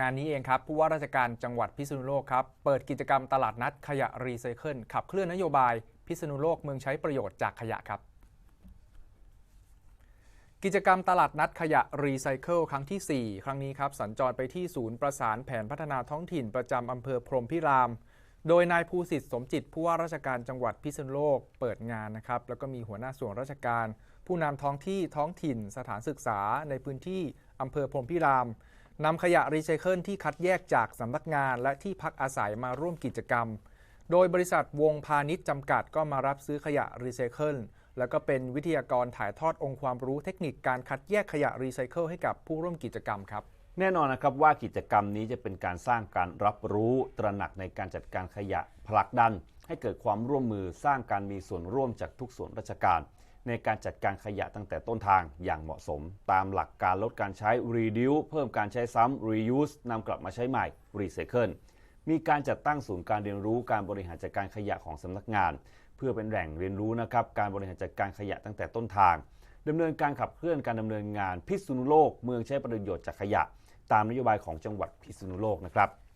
งานนี้เองครับ ผู้ว่าราชการจังหวัดพิษณุโลกครับ เปิดกิจกรรมตลาดนัดขยะรีไซเคิลขับเคลื่อนนโยบาย พิษณุโลกเมืองใช้ประโยชน์จากขยะครับ กิจกรรมตลาดนัดขยะรีไซเคิลครั้งที่ 4 ครั้งนี้ครับ สัญจรไปที่ศูนย์ประสานแผนพัฒนาท้องถิ่นประจำอำเภอพรมพิราม โดยนายภูสิทธิ์สมจิตผู้ว่าราชการจังหวัดพิษณุโลกเปิดงานนะครับแล้วก็มีหัวหน้าส่วนราชการ ผู้นำท้องที่ท้องถิ่น สถานศึกษาในพื้นที่อำเภอพรมพิราม นำขยะรีไซเคิลที่คัดแยกจากสำนักงานและที่พักอาศัยมาร่วมกิจกรรม โดยบริษัทวงพาณิชย์จำกัดก็มารับซื้อขยะรีไซเคิลแล้วก็เป็นวิทยากรถ่ายทอดองค์ความรู้เทคนิคการคัดแยกขยะรีไซเคิลให้กับผู้ร่วมกิจกรรมครับ แน่นอนนะครับว่ากิจกรรมนี้จะเป็นการสร้างการรับรู้ตระหนักในการจัดการขยะผลักดัน ให้เกิดความร่วมมือสร้างการมีส่วนร่วมจากทุกส่วนราชการ ในการจัดการขยะตั้งแต่ต้นทางอย่างเหมาะสม ตามหลักการลดการใช้ reduce เพิ่มการใช้ซ้ำ reuse นำกลับมาใช้ใหม่ recycle มีการจัดตั้งศูนย์การเรียนรู้การบริหารจัดการขยะของสำนักงาน เพื่อเป็นแหล่งเรียนรู้นะครับการบริหารจัดการขยะตั้งแต่ต้นทางดำเนินการขับเคลื่อนการดำเนินงานพิษณุโลก เมืองใช้ประโยชน์จากขยะ ตามนโยบายของจังหวัดพิษณุโลกนะครับ